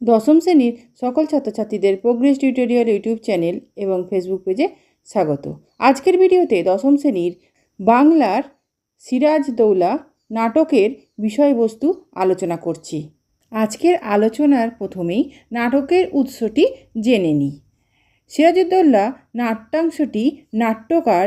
দশম শ্রেণির সকল ছাত্রছাত্রীদের প্রোগ্রেস টিউটোরিয়াল ইউটিউব চ্যানেল এবং ফেসবুক পেজে স্বাগত। আজকের ভিডিওতে দশম শ্রেণির বাংলার সিরাজ দৌলা নাটকের বিষয়বস্তু আলোচনা করছি। আজকের আলোচনার প্রথমেই নাটকের উৎসটি জেনে নিই। সিরাজউদ্দৌলা নাট্যাংশটি নাট্যকার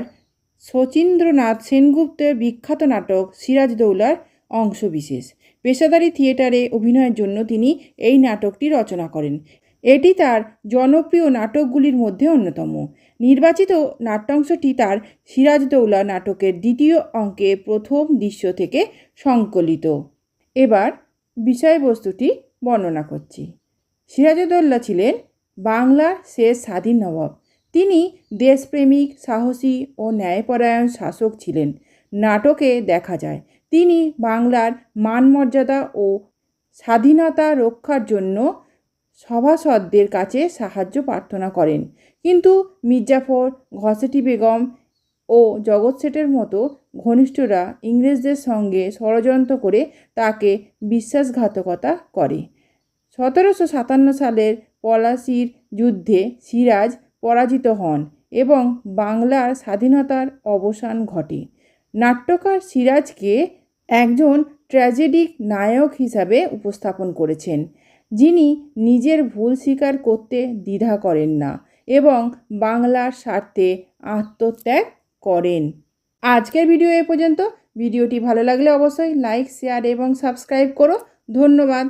শচীন্দ্রনাথ সেনগুপ্তের বিখ্যাত নাটক সিরাজদৌলার অংশবিশেষ। পেশাদারি থিয়েটারে অভিনয়ের জন্য তিনি এই নাটকটি রচনা করেন। এটি তার জনপ্রিয় নাটকগুলির মধ্যে অন্যতম। নির্বাচিত নাট্যাংশটি তার সিরাজদৌলা নাটকের দ্বিতীয় অঙ্কে প্রথম দৃশ্য থেকে সংকলিত। এবার বিষয়বস্তুটি বর্ণনা করছি। সিরাজউদ্দৌলা ছিলেন বাংলার শেষ স্বাধীন নবাব। তিনি দেশপ্রেমিক, সাহসী ও ন্যায়পরায়ণ শাসক ছিলেন। নাটকে দেখা যায় তিনি বাংলার মানমর্যাদা ও স্বাধীনতা রক্ষার জন্য সভাসদদের কাছে সাহায্য প্রার্থনা করেন। কিন্তু মির্জাফর, ঘসেটি বেগম ও জগৎ শেঠের মতো ঘনিষ্ঠরা ইংরেজদের সঙ্গে ষড়যন্ত্র করে তাকে বিশ্বাসঘাতকতা করে। সতেরোশো সাতান্ন সালের পলাশির যুদ্ধে সিরাজ পরাজিত হন এবং বাংলার স্বাধীনতার অবসান ঘটে। নাট্যকার সিরাজকে একজন ট্র্যাজেডিক নায়ক হিসাবে উপস্থাপন করেছেন, যিনি নিজের ভুল স্বীকার করতে দ্বিধা করেন না এবং বাংলার স্বার্থে আত্মত্যাগ করেন। আজকের ভিডিও এ পর্যন্ত। ভিডিওটি ভালো লাগলে অবশ্যই লাইক, শেয়ার এবং সাবস্ক্রাইব করো। ধন্যবাদ।